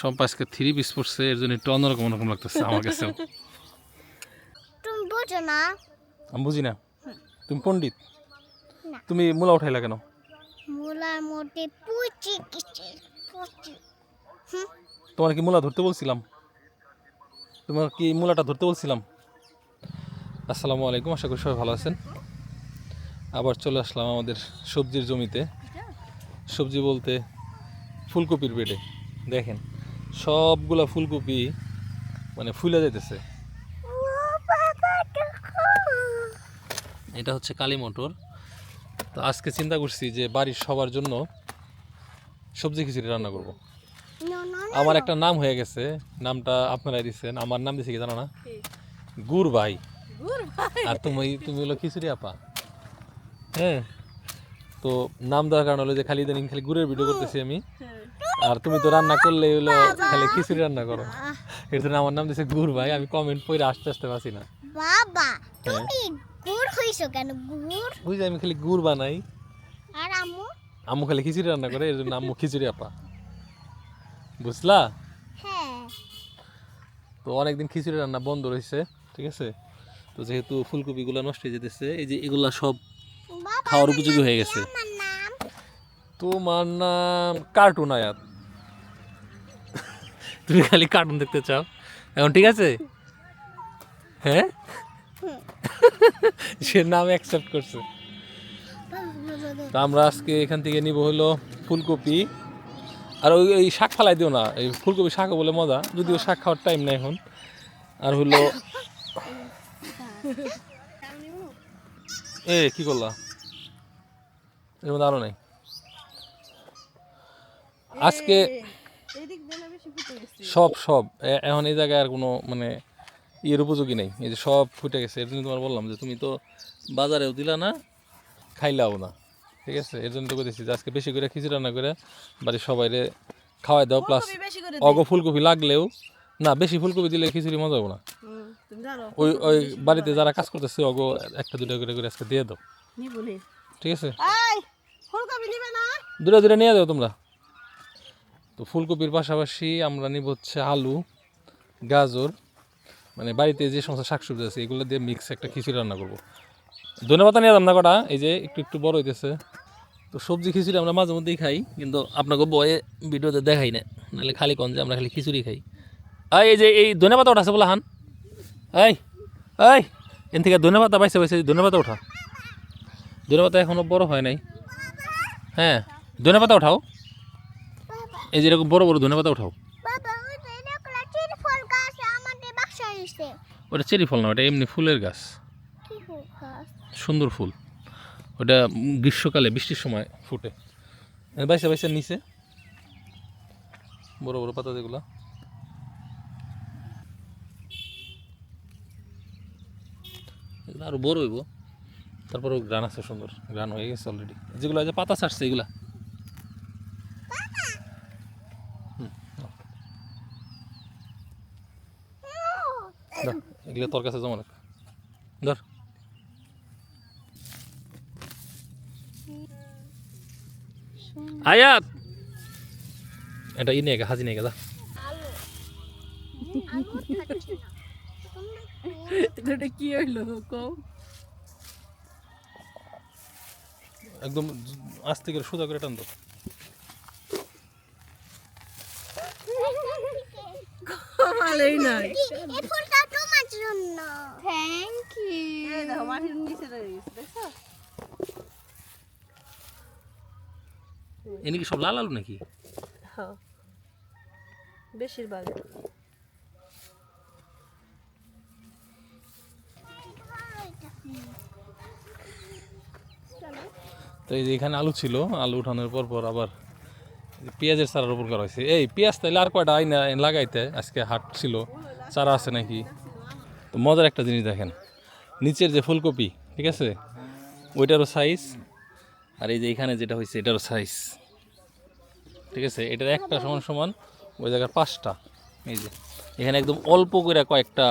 সব আজকে three piece পড়ছে এর জন্য একটু অন্যরকম অন্যরকম লাগতেছে আমার কাছে তুমি বোঝো না। আমি বুঝি না। তুমি পণ্ডিত? তুমি মূলা উঠাইলা কেন? মূলার মধ্যে পুচি কিছু পুচি। তোমার কি মূলা ধরতে বলছিলাম? তোমার কি মূলাটা ধরতে বলছিলাম? আসসালামু আলাইকুম আশা করি সবাই ভালো আছেন। আবার চলে আসলাম আমাদের সবজির জমিতে। সবজি বলতে ফুলকপির বেডে। দেখেন সবগুলা ফুলকপি মানে ফুলে যেতেছে এটা হচ্ছে কালী মটর। তো আজকে চিন্তা করছি যে বাড়ির সবার জন্য সবজি খিচুড়ি রান্না করব। আমার একটা নাম হয়ে গেছে নামটা আপনারাই দিচ্ছেন আমার নাম দিছে কি জানো না? গুড় ভাই আর তুমি তুমি হলো খিচুড়ি আপা। হ্যাঁ? তো নাম দেওয়ার কারণ হলো যে খালি ইদানিং খালি গুড়ের ভিডিও করতেছি আমি। আর তুমি তো রান্না করলে হলো খালি খিচুড়ি রান্না করো। এর জন্য আমার নাম দিছে গুড় ভাই আমি কমেন্ট পড়ে আসতে আসতে পারছি না। বাবা হ্যাঁ। তুমি গুড় হইছো কেন? গুড়? বুঝলি আমি খালি গুড় বানাই। আর আম্মু? আম্মু খালি খিচুড়ি রান্না করে এর জন্য আম্মু খিচুড়ি আপা। বুঝলা? হ্যাঁ। তো অনেকদিন খিচুড়ি রান্না বন্ধ রয়েছে ঠিক আছে? তো যেহেতু ফুলকপিগুলো নষ্ট হয়ে যেতেছে এই যে এগুলা সব খাওয়ার উপযোগী হয়ে গেছে। তোমার নাম কার্টুন আয়াত। তুমি খালি কার্টুন দেখতে চাও। এখন ঠিক আছে? হ্যাঁ? সে নাম অ্যাকসেপ্ট করছে। তো আমরা আজকে এখান থেকে নিব হলো ফুলকপি। আর ওই ওই শাক ফালাই দিও না, এই ফুলকপি শাকও বলে মজা, যদিও শাক খাওয়ার টাইম নাই এখন। আর হলো এ, কি করলা? এর মধ্যে আরও নাই। আজকে সব সব। এখন এই জায়গায় আর কোনো মানে ইয়ের উপযোগী নেই। এই যে সব ফুটে গেছে। এর জন্য তোমার বললাম যে তুমি তো বাজারেও দিলা না খাইলাও না। ঠিক আছে? এর জন্য তো করেছি যে আজকে বেশি করে খিচুড়ি রান্না করে বাড়ির সবাইরে খাওয়াই দাও। প্লাস অগ ফুলকপি লাগলেও না বেশি ফুলকপি দিলে খিচুড়ি মজা হবে না। ওই ওই বাড়িতে যারা কাজ করতেছে অগ একটা দুটা করে করে আজকে দিয়ে দাও। ঠিক আছে? ফুলকপি নিবে না? নিয়ে যাও তোমরা। তো ফুলকপির পাশাপাশি আমরা নিব হচ্ছে আলু, গাজর মানে বাড়িতে যে সমস্ত শাকসবজি আছে, এগুলো দিয়ে মিক্স একটা খিচুড়ি রান্না করব। ধনে পাতা নিয়ে রান্না করা এই যে একটু একটু বড় হইতেছে। তো সবজি খিচুড়ি আমরা মাঝে মধ্যেই খাই, কিন্তু আপনাকে বয়ে ভিডিওতে দেখাই না, নাহলে খালি কন যে আমরা খালি খিচুড়ি খাই। আর এই যে এই ধনে পাতা ওঠাছে বলে হান। এই এই এন থেকে ধনে পাতা পাইছে পাইছে, ধনে পাতা ওঠা। ধনে পাতা এখনও বড় হয় নাই। হ্যাঁ ধনে পাতা উঠাও এই যে এরকম বড় বড় ধনে পাতা উঠাও ওটা চেরি ফল না ওটা এমনি ফুলের গাছ। সুন্দর ফুল। ওটা গ্রীষ্মকালে বৃষ্টির সময় ফুটে। বাইসা বাইসে নিচে। বড় বড় পাতা যেগুলো। এগুলো আরও বড় হইব। তারপর গ্রান আছে সুন্দর গ্রান হয়ে গেছে অলরেডি যেগুলো পাতা ছাড়ছে এগুলা হুম, নাও। দাও, এগুলো তোর কাছে জমা রাখ। ধর। আয়াত! এটা ই নিয়ে গে, হাজি নিয়ে গে, এটা কি হইল কও? একদম আস্তে করে সোজা করে টান দাও কমালেই নাই এই ফুলটা তোমার জন্য থ্যাংক ইউ এই দেখো মাটির নিচে রয়ে গেছে দেখছ এনে কি সব লাল আলু নাকি? হ্যাঁ বেশিরভাগ। তো এই যে এখানে আলু ছিল আলু উঠানোর পর পর আবার পেঁয়াজের চারার উপর করা হয়েছে। এই পেঁয়াজ তাইলে আর কয়টা আইনা লাগাইতে? আজকে হাট ছিল। চারা আছে নাকি? মজার একটা জিনিস দেখেন। নিচের যে ফুলকপি ঠিক আছে? ওইটারও সাইজ আর এই যে এখানে যেটা হয়েছে এটারও সাইজ ঠিক আছে? এটার একটা সমান সমান ওই জায়গার পাঁচটা এই যে। এখানে একদম অল্প করে কয়েকটা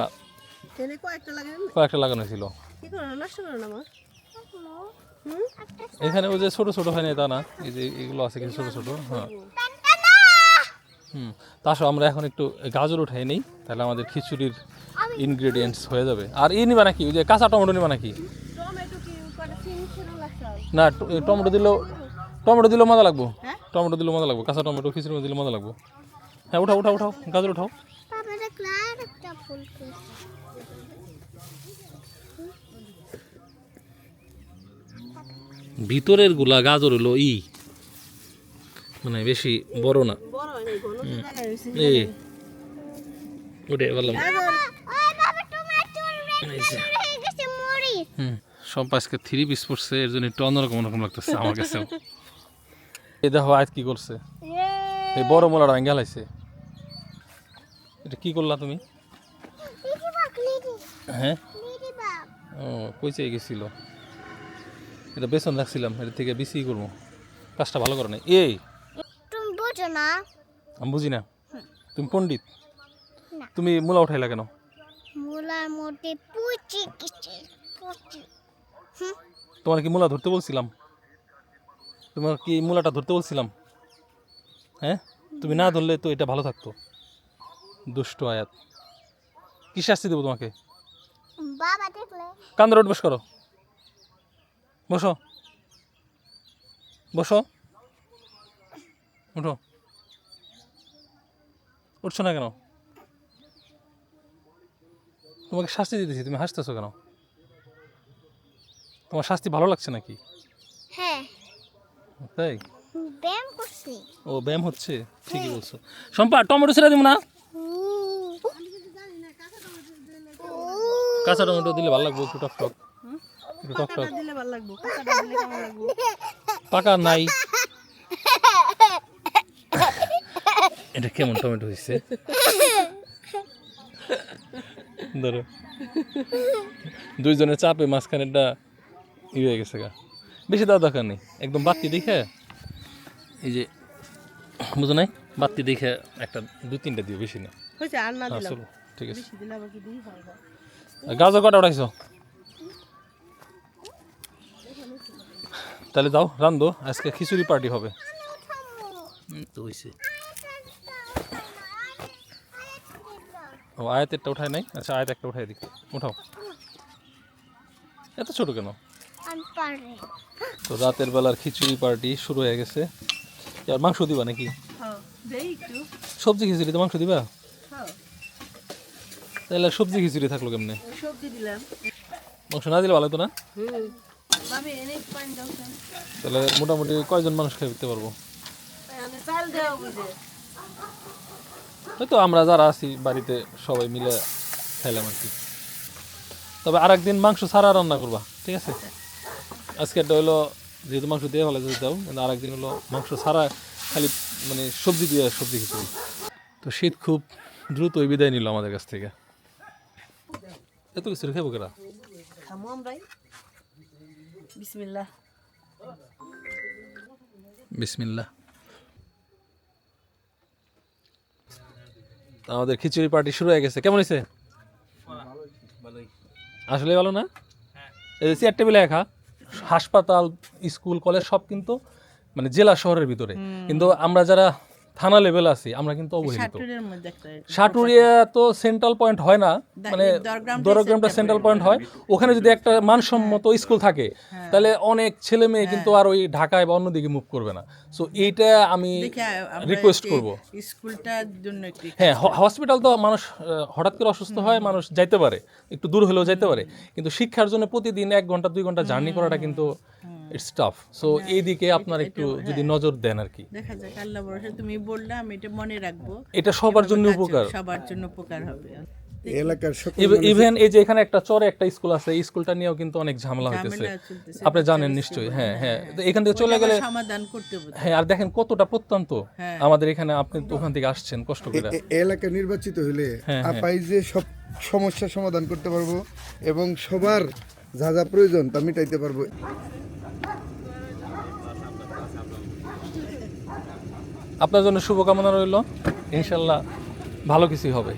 কয়েকটা লাগানো। ছিল। এখানে ওই যে ছোট ছোট হয় না তা না। এই যে এগুলো আছে কিছু ছোট ছোট হ্যাঁ। হুম তা আমরা এখন একটু গাজর উঠাই নেই তাহলে আমাদের খিচুড়ির ইনগ্রেডিয়েন্টস হয়ে যাবে। আর ই নিবা নাকি? ওই যে কাঁচা টমেটো নিবা নাকি? না টমেটো দিলেও টমেটো দিলেও মজা লাগবো। হ্যাঁ? টমেটো দিলেও মজা লাগবো কাঁচা টমেটো খিচুড়ি দিলে মজা লাগবো। হ্যাঁ উঠাও উঠাও উঠাও গাজর উঠাও। ভিতরেরগুলা গাজর হলো ই। মানে বেশি বড় না। হয় এই উঠে বললাম ওই বাবা তোমার চুল রেড হয়ে গেছে মরিচ হুম সব আজকে থ্রি পিস পড়ছে এর জন্য একটু অন্যরকম রকম লাগতেছে আমার কাছেও। এই দেখো আজ কি করছে। এই বড় মোলাটা ভেঙে হালাইছে এটা কি করলা তুমি? হ্যাঁ? ও কইচে গেছিল? এটা বেসন রাখছিলাম এটা থেকে বেশি করব। কাজটা ভালো করে নাই এই! তুমি বোঝো না। আমি বুঝি না। তুমি পণ্ডিত? তুমি মূলা উঠাইলা কেন? মূলার মধ্যে পুচি পুচি। তোমার কি মূলা ধরতে বলছিলাম? তোমার কি মূলাটা ধরতে বলছিলাম? হ্যাঁ? তুমি না ধরলে তো এটা ভালো থাকতো। দুষ্ট আয়াত। কি শাস্তি দেবো তোমাকে? বাবা দেখলে। কান্দা রোড বস করো। বসো। বসো। উঠো। উঠছো না কেন? তোমাকে শাস্তি দিতেছি তুমি হাসতেছো কেন? তোমার শাস্তি ভালো লাগছে নাকি? হ্যাঁ। তাই? ব্যায়াম করছি। ও ব্যায়াম হচ্ছে? ঠিকই বলছো। সম্পা টমেটো ছেড়ে দিব না? কাঁচা টমেটো দিলে ভালো লাগবে একটু টক টক একটু টক টক দিলে ভালো লাগবো কাঁচাটা দিলে কেমন লাগবো? পাকা নাই। এটা কেমন টমেটো হয়েছে ধরো। দুইজনের চাপে মাঝখানেরটা ই হয়ে গেছে গা। বেশি দেওয়ার দরকার নেই। একদম বাতি দেখে এই যে বুঝো নাই? বাতি দেখে একটা দুই তিনটা দিও বেশি না। হয়েছে আর না হ্যাঁ, দিলাম। চলো ঠিক আছে। বেশি দিলে আবার কি দিই? হয়। আর গাজর কটা উঠাইছো? তাহলে যাও রান্ধো। আজকে খিচুড়ি পার্টি হবে। তো হইছে। ও আয়াতেরটা উঠায় নাই? আচ্ছা আয়াত একটা উঠাই দিক উঠাও। এত ছোট কেন? তো রাতের বেলার খিচুড়ি পার্টি শুরু হয়ে গেছে। আর মাংস দিবা নাকি? হ্যাঁ দেই একটু। সবজি খিচুড়ি তো মাংস দিবা? হ্যাঁ। তাহলে সবজি খিচুড়ি থাকল কেমনে? সবজি দিলাম। মাংস না দিলে ভালো তো না। তাহলে মোটামুটি কয়জন মানুষ খেয়ে দিতে পারব হয়তো আমরা যারা আছি বাড়িতে সবাই মিলে খাইলাম আর কি। তবে আর একদিন মাংস ছাড়া রান্না করবা ঠিক আছে? আজকে একটা হলো যেহেতু মাংস দিয়ে ভালো যেতে কিন্তু আর একদিন হলো মাংস ছাড়া খালি মানে সবজি দিয়ে সবজি খেতে তো শীত খুব দ্রুতই বিদায় নিল আমাদের কাছ থেকে। এত কিছু খেবো কেরা? খামো আমরাই বিসমিল্লাহ। আমাদের খিচুড়ি পার্টি শুরু হয়ে গেছে। কেমন হয়েছে? আসলে ভালো না? এই যে চেয়ার টেবিলে একা হাসপাতাল স্কুল কলেজ সব কিন্তু মানে জেলা শহরের ভিতরে। কিন্তু আমরা যারা থানা লেভেল আছি আমরা কিন্তু অবহেলিত। সাটুরিয়া তো সেন্ট্রাল পয়েন্ট হয় না মানে দরগ্রামটা সেন্ট্রাল পয়েন্ট হয়। ওখানে যদি একটা মানসম্মত স্কুল থাকে তাহলে অনেক ছেলে মেয়ে কিন্তু আর ওই ঢাকায় বা অন্যদিকে মুভ করবে না। সো এইটা আমি রিকোয়েস্ট করব। স্কুলটার জন্য হ্যাঁ হসপিটাল তো মানুষ হঠাৎ করে অসুস্থ হয় মানুষ যাইতে পারে একটু দূর হলেও যাইতে পারে। কিন্তু শিক্ষার জন্য প্রতিদিন এক ঘণ্টা দুই ঘণ্টা জার্নি করাটা কিন্তু ইটস টাফ সো এই দিকে আপনার একটু যদি নজর দেন আর কি। দেখা যাক আল্লাহ তুমি বললে আমি এটা মনে রাখব। এটা সবার জন্য উপকার। সবার জন্য উপকার হবে। এলাকার ইভেন এই যে এখানে একটা চরে একটা স্কুল আছে এই স্কুলটা নিয়েও কিন্তু অনেক ঝামেলা হইতেছে। আপনি জানেন নিশ্চয়ই হ্যাঁ হ্যাঁ। এখান থেকে চলে গেলে সমাধান করতে হ্যাঁ আর দেখেন কতটা প্রত্যন্ত। হ্যাঁ। আমাদের এখানে আপনি ওখান থেকে আসছেন কষ্ট করে। এলাকা নির্বাচিত হলে হ্যাঁ, আপাই যে সব সমস্যার সমাধান করতে পারব এবং সবার যা যা প্রয়োজন তা মিটাইতে পারব। আপনার জন্য শুভকামনা রইল। ইনশাল্লাহ ভালো কিছুই হবে।